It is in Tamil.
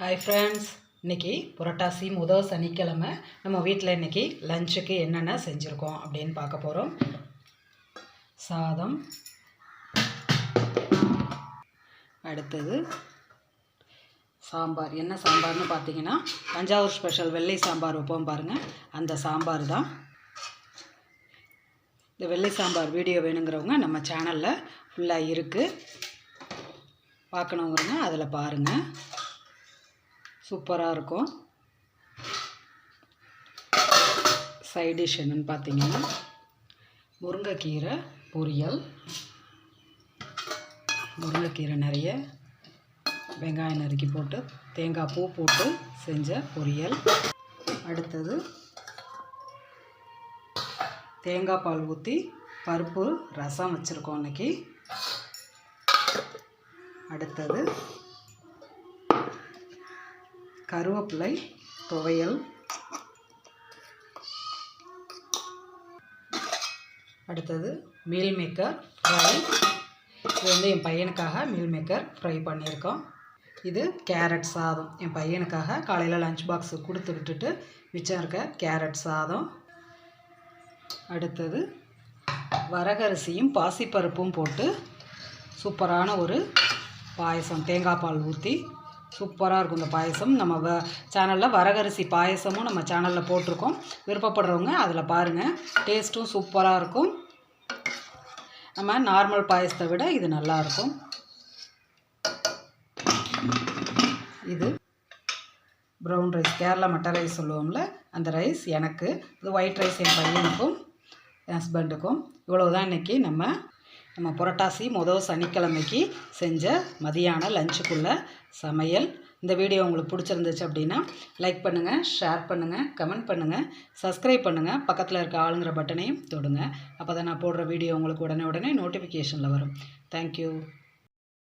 ஹாய் ஃப்ரெண்ட்ஸ் இன்னைக்கு புரட்டாசி முதல் சனிக்கிழமை. நம்ம வீட்டில் இன்னைக்கு லஞ்சுக்கு என்னென்ன செஞ்சுருக்கோம் அப்படின்னு பார்க்க போகிறோம் சாதம். அடுத்தது சாம்பார். என்ன சாம்பார்னு பார்த்தீங்கன்னா தஞ்சாவூர் ஸ்பெஷல் வெள்ளை சாம்பார் வைப்போம் பாருங்கள் அந்த சாம்பார் தான். இந்த வெள்ளை சாம்பார் வீடியோ வேணுங்கிறவங்க நம்ம சேனலில் ஃபுல்லாக இருக்குது பார்க்கணுங்கிறவங்க அதில் பாருங்கள் சூப்பராக இருக்கும். சைட் டிஷ் என்னன்னு பார்த்தீங்கன்னா முருங்கைக்கீரை பொரியல். முருங்கைக்கீரை நிறைய வெங்காயம் நறுக்கி போட்டு தேங்காய் பூ போட்டு செஞ்ச பொரியல். அடுத்தது தேங்காய் பால் ஊற்றி பருப்பு ரசம் வச்சுருக்கோம் இன்றைக்கி அடுத்தது கருவேப்பிலை துவையல். அடுத்தது மீல் மேக்கர் ஃப்ரை இது வந்து என் பையனுக்காக மீல் மேக்கர் ஃப்ரை பண்ணியிருக்கோம். இது கேரட் சாதம். என் பையனுக்காக காலையில் லஞ்ச் பாக்ஸ் கொடுத்து விட்டுட்டு மிச்சம் இருக்க கேரட் சாதம். அடுத்தது வரகரிசியும் பாசிப்பருப்பும் போட்டு சூப்பரான ஒரு பாயசம் தேங்காய் பால் ஊற்றி சூப்பராக இருக்கும் இந்த பாயசம். நம்ம வ சேனலில் வரகரிசி பாயசமும் நம்ம சேனலில் போட்டிருக்கோம். விருப்பப்படுறவங்க அதில் பாருங்கள் டேஸ்ட்டும் சூப்பராக இருக்கும். நம்ம நார்மல் பாயசத்தை விட இது நல்லாயிருக்கும் இது ப்ரௌன் ரைஸ் கேரளா மட்டை ரைஸ் சொல்லுவோம்ல அந்த ரைஸ் எனக்கு இது ஒயிட் ரைஸ் என் பையனுக்கும் என் ஹஸ்பண்டுக்கும் இவ்வளோ தான் இன்றைக்கி நம்ம நம்ம புரட்டாசி முதல் சனிக்கிழமைக்கு செஞ்ச மதியான லஞ்சுக்குள்ள சமையல். இந்த வீடியோ உங்களுக்கு பிடிச்சிருந்துச்சு அப்படின்னா லைக் பண்ணுங்கள் ஷேர் பண்ணுங்கள் கமெண்ட் பண்ணுங்கள் சப்ஸ்கிரைப் பண்ணுங்கள் பக்கத்தில் இருக்க ஆளுங்கிற பட்டனையும் தொடுங்க. அப்போ தான் நான் போடுற வீடியோ உங்களுக்கு உடனே உடனே நோட்டிஃபிகேஷனில் வரும். தேங்க்யூ